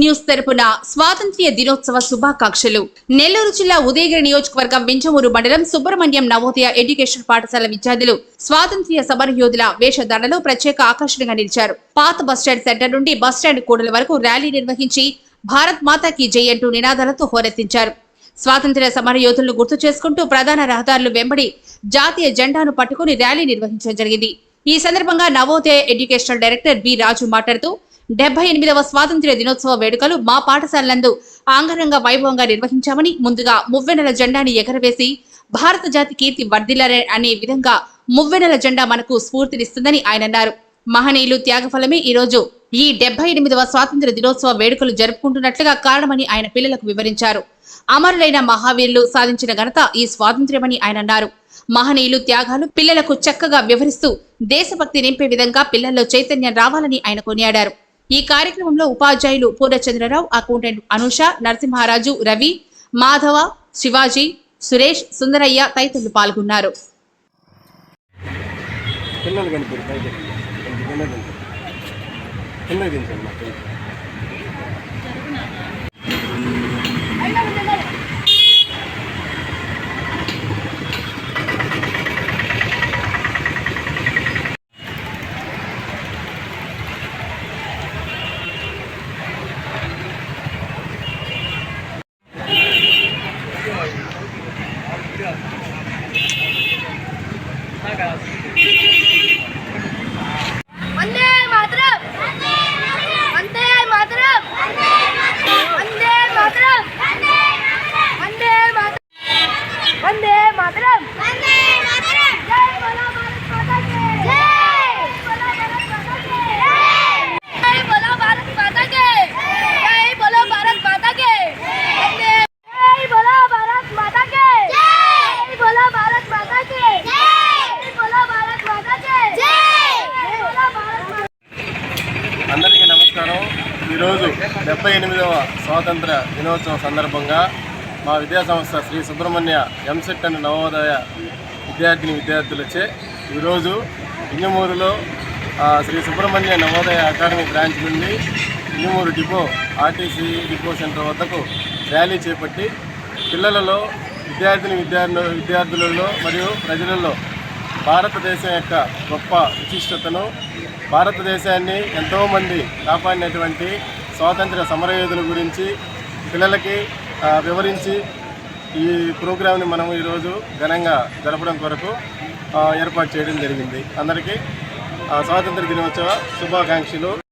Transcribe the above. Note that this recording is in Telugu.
న్యూస్ తరపున స్వాతంత్ర్య దినోత్సవ శుభాకాంక్షలు. నెల్లూరు జిల్లా ఉదయగిరి నియోజకవర్గం వింజమూరు మండలం సుబ్రహ్మణ్యం నవోదయ ఎడ్యుకేషన్ పాఠశాల విద్యార్థులు స్వాతంత్ర్య సమరయోధుల వేషధారణలో ప్రత్యేక ఆకర్షణగా నిలిచారు. పాత బస్టాండ్ సెంటర్ నుండి బస్టాండ్ కూడల వరకు ర్యాలీ నిర్వహించి భారత్ మాతాకి జై అంటూ నినాదాలతో హోరెత్తించారు. స్వాతంత్ర్య సమర యోధులను గుర్తు చేసుకుంటూ ప్రధాన రహదారులు వెంబడి జాతీయ జెండాను పట్టుకుని ర్యాలీ నిర్వహించడం జరిగింది. ఈ సందర్భంగా Navodaya educational director B Raju మాట్లాడుతూ డెబ్బై ఎనిమిదవ స్వాతంత్ర్య దినోత్సవ వేడుకలు మా పాఠశాలలందు ఆంగరంగ వైభవంగా నిర్వహించామని ముందుగా మువ్వెనెల జెండాని ఎగరవేసి భారత జాతి కీర్తి వర్ధిల్లరే అనే విధంగా మువ్వెనెల జెండా మనకు స్ఫూర్తినిస్తుందని ఆయన అన్నారు. మహనీయులు త్యాగఫలమే ఈ రోజు ఈ డెబ్బై ఎనిమిదవ స్వాతంత్ర్య దినోత్సవ వేడుకలు జరుపుకుంటున్నట్లుగా కారణమని ఆయన పిల్లలకు వివరించారు. అమరులైన మహావీరులు సాధించిన ఘనత ఈ స్వాతంత్ర్యమని ఆయన అన్నారు. మహనీయులు త్యాగాలు పిల్లలకు చక్కగా వివరిస్తూ దేశభక్తి నింపే విధంగా పిల్లల్లో చైతన్యం రావాలని ఆయన కొనియాడారు. ఈ కార్యక్రమంలో ఉపాధ్యాయులు పూర్ణచంద్రరావు అకౌంటెంట్ అనుష నరసింహారాజు రవి మాధవ శివాజీ సురేష్ సుందరయ్య తదితరులు పాల్గొన్నారు. పిల్లలు కనిపెడు 那个 ఈరోజు డెబ్బై ఎనిమిదవ స్వాతంత్ర దినోత్సవం సందర్భంగా మా విద్యా సంస్థ శ్రీ సుబ్రహ్మణ్య ఎంసెట్ అండ్ నవోదయ విద్యార్థిని విద్యార్థులచే ఈరోజు ఇంజమూరులో శ్రీ సుబ్రహ్మణ్య నవోదయ అకాడమీ బ్రాంచ్ నుండి Injamuru depot RTC depot center వద్దకు ర్యాలీ చేపట్టి పిల్లలలో విద్యార్థిని విద్యార్థులలో మరియు ప్రజలలో భారతదేశం యొక్క గొప్ప విశిష్టతను భారతదేశాన్ని ఎంతోమంది కాపాడినటువంటి స్వాతంత్ర సమరయోధుల గురించి పిల్లలకి వివరించి ఈ ప్రోగ్రాంని మనం ఈరోజు ఘనంగా జరపడం కొరకు ఏర్పాటు చేయడం జరిగింది. అందరికీ స్వాతంత్ర దినోత్సవ శుభాకాంక్షలు.